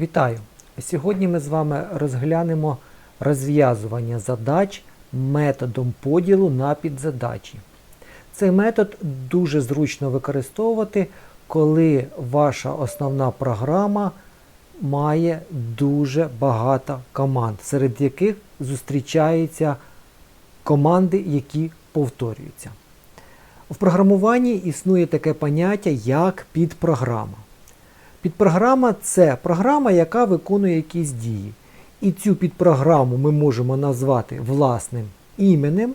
Вітаю! Сьогодні ми з вами розглянемо розв'язування задач методом поділу на підзадачі. Цей метод дуже зручно використовувати, коли ваша основна програма має дуже багато команд, серед яких зустрічаються команди, які повторюються. В програмуванні існує таке поняття як підпрограма. Підпрограма це програма, яка виконує якісь дії. І цю підпрограму ми можемо назвати власним іменем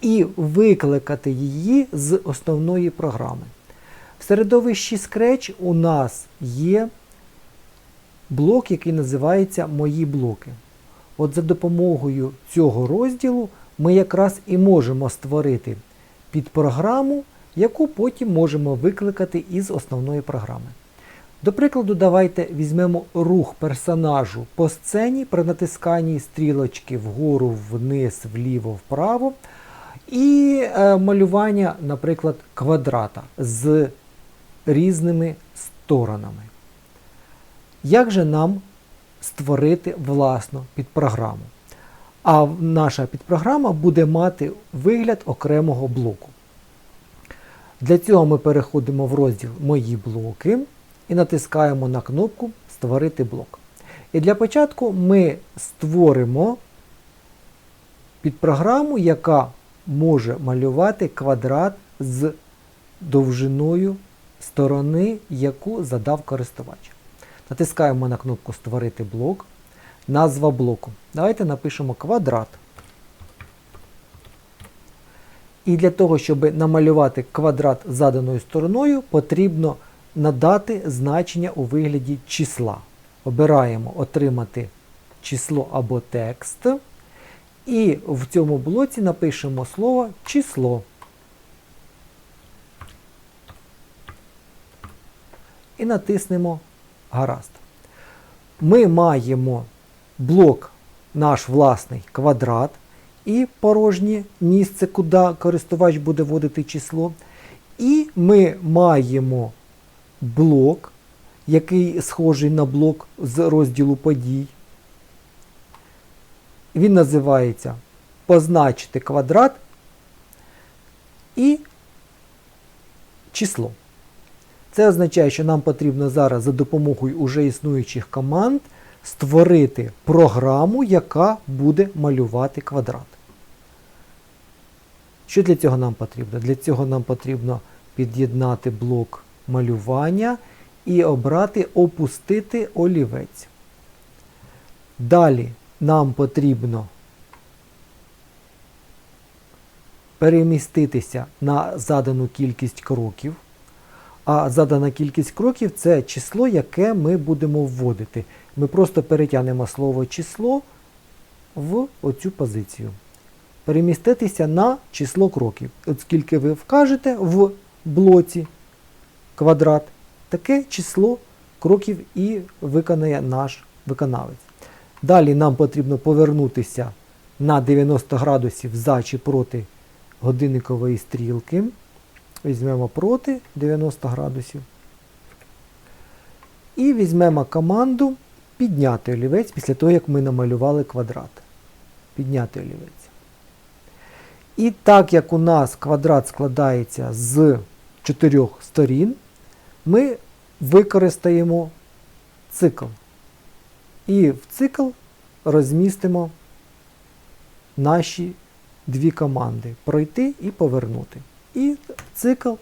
і викликати її з основної програми. В середовищі Scratch у нас є блок, який називається Мої блоки. От за допомогою цього розділу ми якраз і можемо створити підпрограму, яку потім можемо викликати із основної програми. До прикладу, давайте візьмемо рух персонажу по сцені при натисканні стрілочки вгору, вниз, вліво, вправо. І е, малювання, наприклад, квадрата з різними сторонами. Як же нам створити власну підпрограму? А наша підпрограма буде мати вигляд окремого блоку. Для цього ми переходимо в розділ Мої блоки і натискаємо на кнопку Створити блок. І для початку ми створимо підпрограму, яка може малювати квадрат з довжиною сторони, яку задав користувач. Натискаємо на кнопку Створити блок. Назва блоку. Давайте напишемо квадрат. І для того, щоб намалювати квадрат заданою стороною, потрібно надати значення у вигляді числа. Обираємо Отримати число або текст. І в цьому блоці напишемо слово число. І натиснемо Гаразд. Ми маємо блок наш власний квадрат і порожнє місце, куди користувач буде вводити число. І ми маємо блок, який схожий на блок з розділу подій. Він називається позначити квадрат і число. Це означає, що нам потрібно зараз за допомогою уже існуючих команд створити програму, яка буде малювати квадрат. Що для цього нам потрібно? Для цього нам потрібно під'єднати блок малювання і обрати Опустити олівець. Далі нам потрібно переміститися на задану кількість кроків. А задана кількість кроків це число, яке ми будемо вводити. Ми просто перетягнемо слово число в оцю позицію. Переміститися на число кроків. От скільки ви вкажете в блоці квадрат, таке число кроків і виконає наш виконавець. Далі нам потрібно повернутися на 90 градусів за чи проти годинникової стрілки. Візьмемо проти 90 градусів. І візьмемо команду підняти олівець після того, як ми намалювали квадрат. Підняти олівець. І так як у нас квадрат складається з чотирьох сторін, ми використаємо цикл. І в цикл розмістимо наші дві команди пройти і повернути. І цикл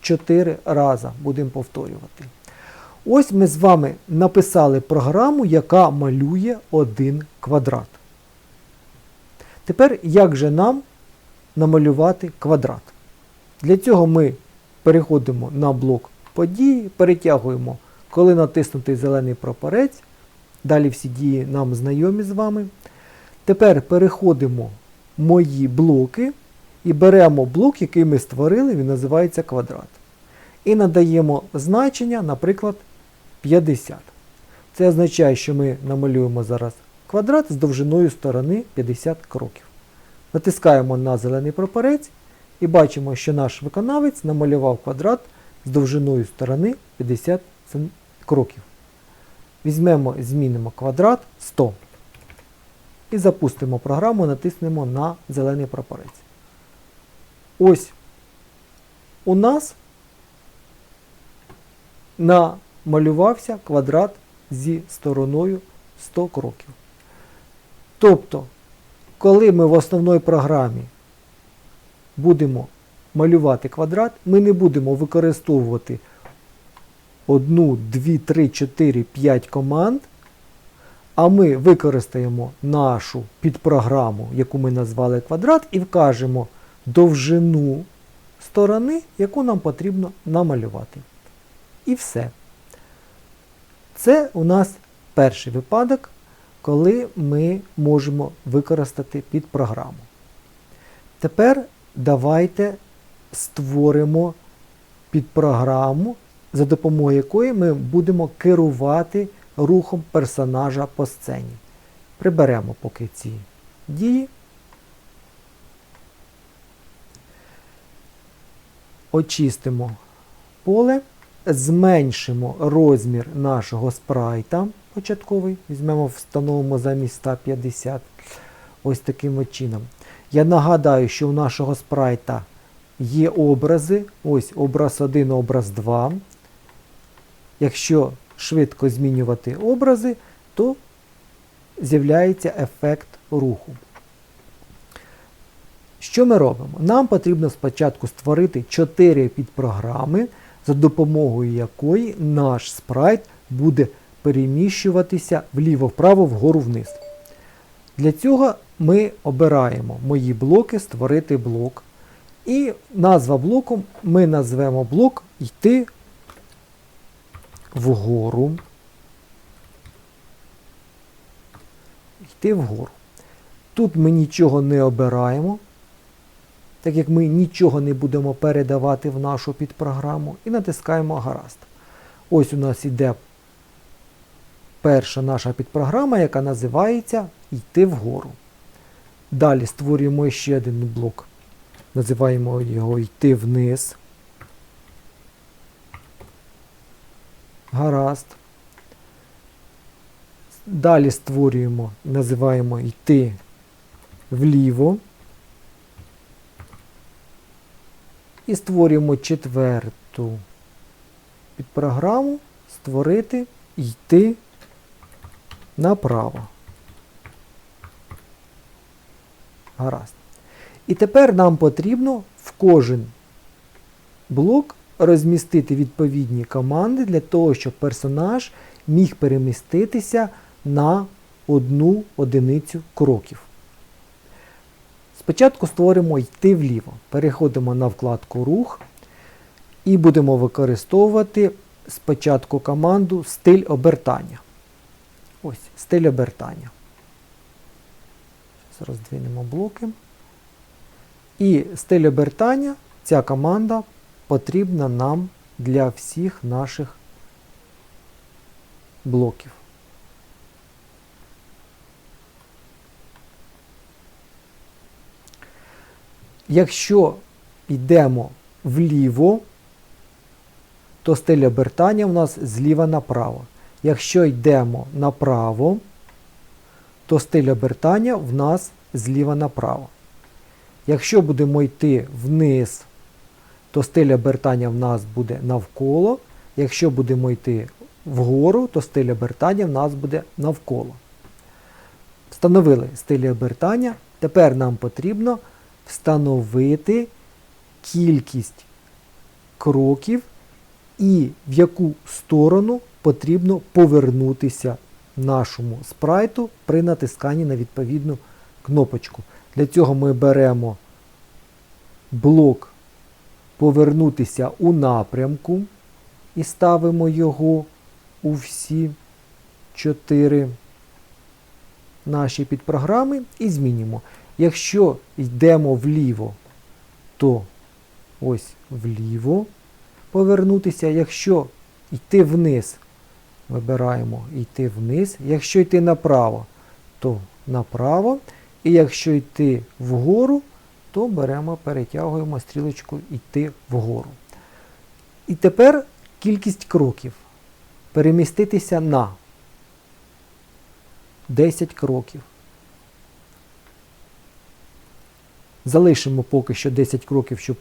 4 рази будемо повторювати. Ось ми з вами написали програму, яка малює один квадрат. Тепер як же нам намалювати квадрат? Для цього ми переходимо на блок події, перетягуємо, коли натиснутий зелений прапорець. Далі всі дії нам знайомі з вами. Тепер переходимо мої блоки і беремо блок, який ми створили, він називається квадрат. І надаємо значення, наприклад, 50. Це означає, що ми намалюємо зараз квадрат з довжиною сторони 50 кроків. Натискаємо на зелений прапорець і бачимо, що наш виконавець намалював квадрат з довжиною сторони 50 кроків. Візьмемо, змінимо квадрат 100. І запустимо програму, натиснемо на зелений прапорець. Ось у нас намалювався квадрат зі стороною 100 кроків. Тобто, коли ми в основній програмі будемо малювати квадрат, ми не будемо використовувати 1, 2, 3, 4, 5 команд, а ми використаємо нашу підпрограму, яку ми назвали квадрат, і вкажемо довжину сторони, яку нам потрібно намалювати. І все. Це у нас перший випадок, коли ми можемо використати підпрограму. Тепер давайте створимо підпрограму, за допомогою якої ми будемо керувати рухом персонажа по сцені. Приберемо поки ці дії. Очистимо поле, зменшимо розмір нашого спрайта початковий. Візьмемо, встановимо замість 150. Ось таким чином. Я нагадаю, що у нашого спрайта є образи. Ось образ 1, образ 2. Якщо швидко змінювати образи, то з'являється ефект руху. Що ми робимо? Нам потрібно спочатку створити 4 підпрограми, за допомогою якої наш спрайт буде переміщуватися вліво-вправо, вгору вниз. Для цього ми обираємо мої блоки, створити блок. І назва блоку ми назвемо блок йти вгору. Йти вгору. Тут ми нічого не обираємо, так як ми нічого не будемо передавати в нашу підпрограму, і натискаємо гаразд. Ось у нас іде перша наша підпрограма, яка називається Йти вгору. Далі створюємо ще один блок. Називаємо його Йти вниз. Гаразд. Далі створюємо, називаємо йти вліво. І створюємо четверту підпрограму створити йти направо. Гаразд. І тепер нам потрібно в кожен блок розмістити відповідні команди для того, щоб персонаж міг переміститися на одну одиницю кроків. Спочатку створимо йти вліво. Переходимо на вкладку Рух і будемо використовувати спочатку команду стиль обертання. Ось, стиль обертання. Роздвинемо блоки. І стиль обертання, ця команда потрібна нам для всіх наших блоків. Якщо йдемо вліво, то стиль обертання у нас зліва направо. Якщо йдемо направо, то стиль обертання в нас зліва направо. Якщо будемо йти вниз, то стиль обертання в нас буде навколо. Якщо будемо йти вгору, то стиль обертання в нас буде навколо. Встановили стилі обертання. Тепер нам потрібно встановити кількість кроків і в яку сторону потрібно повернутися нашому спрайту при натисканні на відповідну кнопочку. Для цього ми беремо блок повернутися у напрямку і ставимо його у всі чотири наші підпрограми і змінюємо. Якщо йдемо вліво, то ось вліво повернутися. Якщо йти вниз, вибираємо йти вниз. Якщо йти направо, то направо. І якщо йти вгору, то беремо, перетягуємо стрілочку йти вгору. І тепер кількість кроків. Переміститися на. 10 кроків. Залишимо поки що 10 кроків, щоб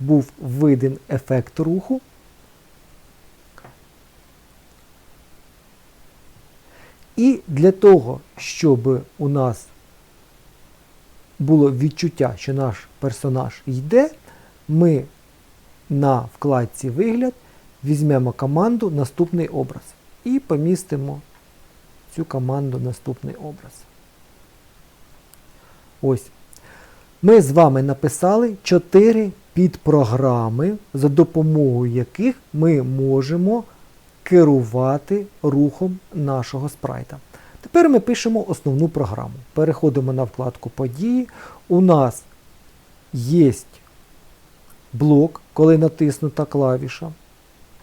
був виден ефект руху. І для того, щоб у нас було відчуття, що наш персонаж йде, ми на вкладці Вигляд візьмемо команду Наступний образ і помістимо цю команду Наступний образ. Ось. Ми з вами написали 4 підпрограми, за допомогою яких ми можемо керувати рухом нашого спрайта. Тепер ми пишемо основну програму. Переходимо на вкладку Події. У нас є блок, коли натиснута клавіша.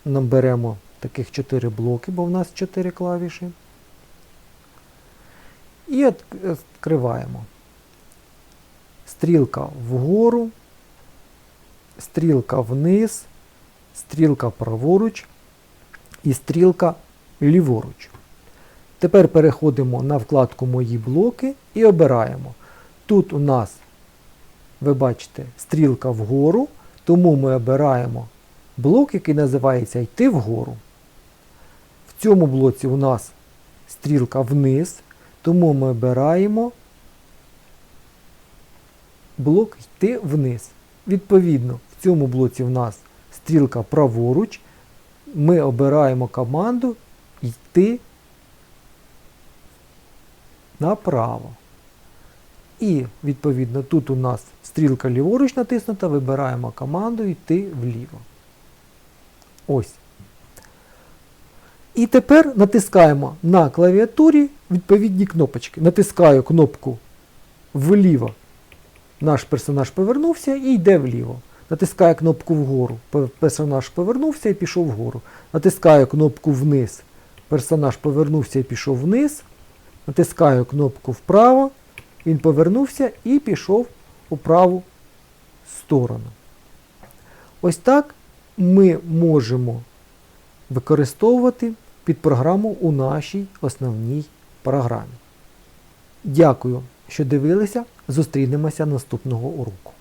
Нам беремо таких 4 блоки, бо в нас 4 клавіші. І відкриваємо. Стрілка вгору, стрілка вниз, стрілка праворуч і стрілка ліворуч. Тепер переходимо на вкладку Мої блоки і обираємо. Тут у нас, ви бачите, стрілка вгору, тому ми обираємо блок, який називається Йти вгору. В цьому блоці у нас стрілка вниз, тому ми обираємо блок Йти вниз. Відповідно, в цьому блоці у нас стрілка праворуч. Ми обираємо команду Йти направо. І, відповідно, тут у нас стрілка ліворуч натиснута, вибираємо команду йти вліво. Ось. І тепер натискаємо на клавіатурі відповідні кнопочки. Натискаю кнопку вліво. Наш персонаж повернувся і йде вліво. Натискаю кнопку вгору. Персонаж повернувся і пішов вгору. Натискаю кнопку вниз. Персонаж повернувся і пішов вниз. Натискаю кнопку вправо, він повернувся і пішов у праву сторону. Ось так ми можемо використовувати підпрограму у нашій основній програмі. Дякую, що дивилися. Зустрінемося наступного уроку.